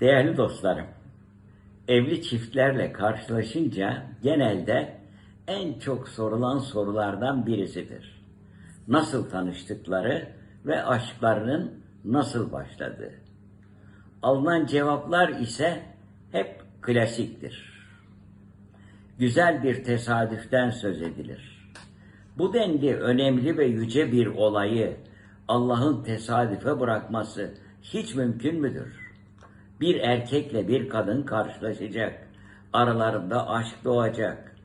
Değerli dostlarım, evli çiftlerle karşılaşınca genelde en çok sorulan sorulardan birisidir. Nasıl tanıştıkları ve aşklarının nasıl başladığı. Alınan cevaplar ise hep klasiktir. Güzel bir tesadüften söz edilir. Bu denli önemli ve yüce bir olayı Allah'ın tesadüfe bırakması hiç mümkün müdür? Bir erkekle bir kadın karşılaşacak. Aralarında aşk doğacak.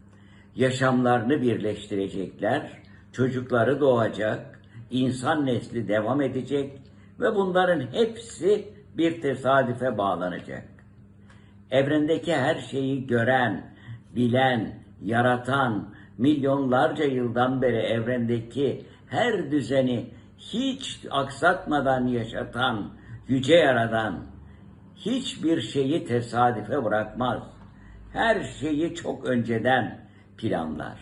Yaşamlarını birleştirecekler. Çocukları doğacak. insan nesli devam edecek ve bunların hepsi bir tesadüfe bağlanacak. Evrendeki her şeyi gören, bilen, yaratan, milyonlarca yıldan beri evrendeki her düzeni hiç aksatmadan yaşatan, yüce yaradan, hiçbir şeyi tesadüfe bırakmaz. Her şeyi çok önceden planlar.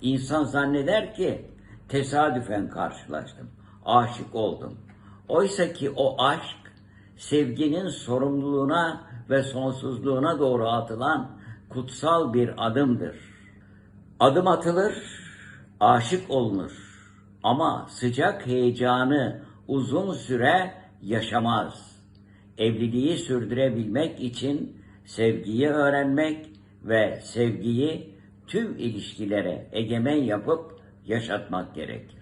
İnsan zanneder ki tesadüfen karşılaştım, aşık oldum. Oysa ki o aşk sevginin sorumluluğuna ve sonsuzluğuna doğru atılan kutsal bir adımdır. Adım atılır, aşık olunur. Ama sıcak heyecanı uzun süre yaşamaz. Evliliği sürdürebilmek için sevgiyi öğrenmek ve sevgiyi tüm ilişkilere egemen yapıp yaşatmak gerekir.